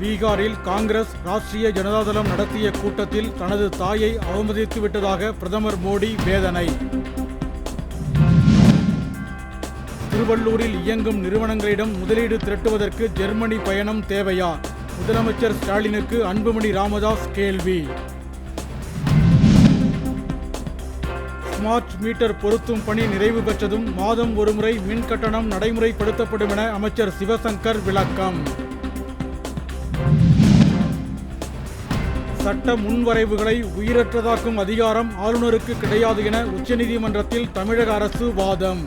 பீகாரில் காங்கிரஸ் ராஷ்டிரிய ஜனதாதளம் நடத்திய கூட்டத்தில் தனது தாயை அவமதித்து விட்டதாக பிரதமர் மோடி வேதனை. திருவள்ளூரில் இயங்கும் நிறுவனங்களிடம் முதலீடு திரட்டுவதற்கு ஜெர்மனி பயணம் தேவையா? முதலமைச்சர் ஸ்டாலினுக்கு அன்புமணி ராமதாஸ் கேள்வி. ஸ்மார்ட் மீட்டர் பொருத்தும் பணி நிறைவு பெற்றதும் மாதம் ஒருமுறை மின் கட்டணம் நடைமுறைப்படுத்தப்படும் என அமைச்சர் சிவசங்கர் விளக்கம். சட்ட முன்வரைவுகளை உயிரற்றதாக்கும் அதிகாரம் ஆளுநருக்கு கிடையாது என உச்சநீதிமன்றத்தில் தமிழக அரசு வாதம்.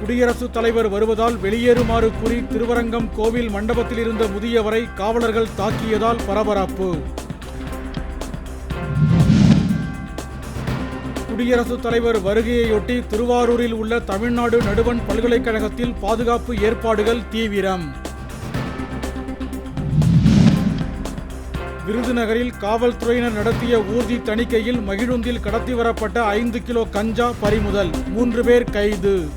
குடியரசுத் தலைவர் வருவதால் வெளியேறுமாறு கூறி திருவரங்கம் கோவில் மண்டபத்தில் இருந்த முதியவரை காவலர்கள் தாக்கியதால் பரபரப்பு. குடியரசுத் தலைவர் வருகையொட்டி திருவாரூரில் உள்ள தமிழ்நாடு நடுவண் பல்கலைக்கழகத்தில் பாதுகாப்பு ஏற்பாடுகள் தீவிரம். விருதுநகரில் காவல்துறையினர் நடத்திய ஊர்தி தணிக்கையில் மகிழுந்தில் கடத்தி வரப்பட்ட ஐந்து கிலோ கஞ்சா பறிமுதல் மூன்று பேர் கைது.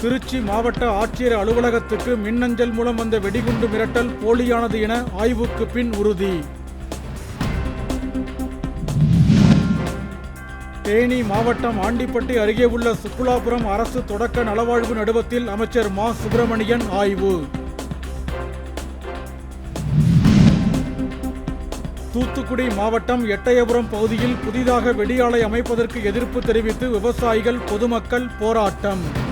திருச்சி மாவட்ட ஆட்சியர் அலுவலகத்துக்கு மின்னஞ்சல் மூலம் வந்த வெடிகுண்டு மிரட்டல் போலியானது என ஆய்வுக்கு பின் உறுதி. தேனி மாவட்டம் ஆண்டிப்பட்டி அருகே உள்ள சுக்குலாபுரம் அரசு தொடக்க நலவாழ்வு நடுவத்தில் அமைச்சர் மா. சுப்பிரமணியன் ஆய்வு. தூத்துக்குடி மாவட்டம் எட்டயபுரம் பகுதியில் புதிதாக வெடியாலை அமைப்பதற்கு எதிர்ப்பு தெரிவித்து விவசாயிகள் பொதுமக்கள் போராட்டம்.